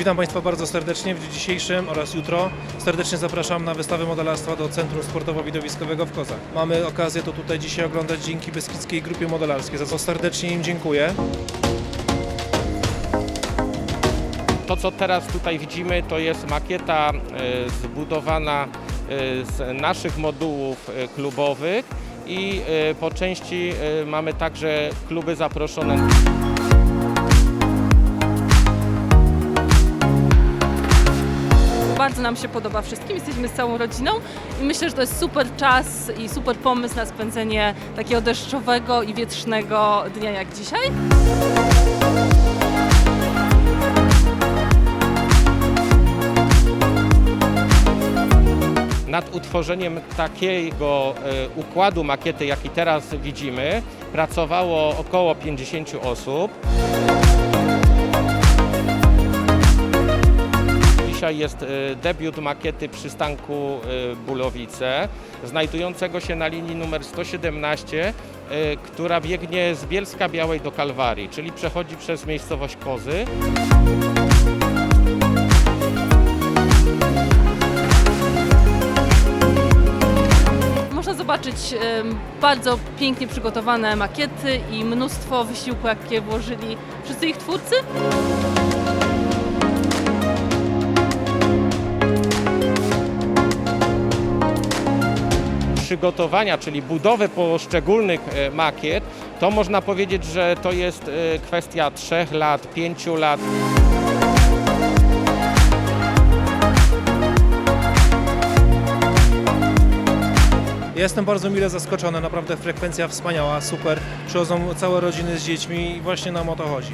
Witam Państwa bardzo serdecznie w dniu dzisiejszym oraz jutro. Serdecznie zapraszam na wystawę modelarstwa do Centrum Sportowo-Widowiskowego w Kozach. Mamy okazję to tutaj dzisiaj oglądać dzięki Beskidzkiej Grupie Modelarskiej, za co serdecznie im dziękuję. To, co teraz tutaj widzimy, to jest makieta e, zbudowana e, z naszych modułów e, klubowych i po części mamy także kluby zaproszone. Bardzo nam się podoba wszystkim, jesteśmy z całą rodziną i myślę, że to jest super czas i super pomysł na spędzenie takiego deszczowego i wietrznego dnia jak dzisiaj. Nad utworzeniem takiego e, układu makiety, jaki teraz widzimy, pracowało około 50 osób. Dzisiaj jest e, debiut makiety przystanku e, Bulowice, znajdującego się na linii numer 117, e, która biegnie z Bielska Białej do Kalwarii, czyli przechodzi przez miejscowość Kozy. Można zobaczyć bardzo pięknie przygotowane makiety i mnóstwo wysiłku, jakie włożyli wszyscy ich twórcy. Przygotowania, czyli budowy poszczególnych e, makiet, to można powiedzieć, że to jest e, kwestia 3 lat, 5 lat. Jestem bardzo mile zaskoczony, naprawdę frekwencja wspaniała, super. Przychodzą całe rodziny z dziećmi i właśnie nam o to chodzi.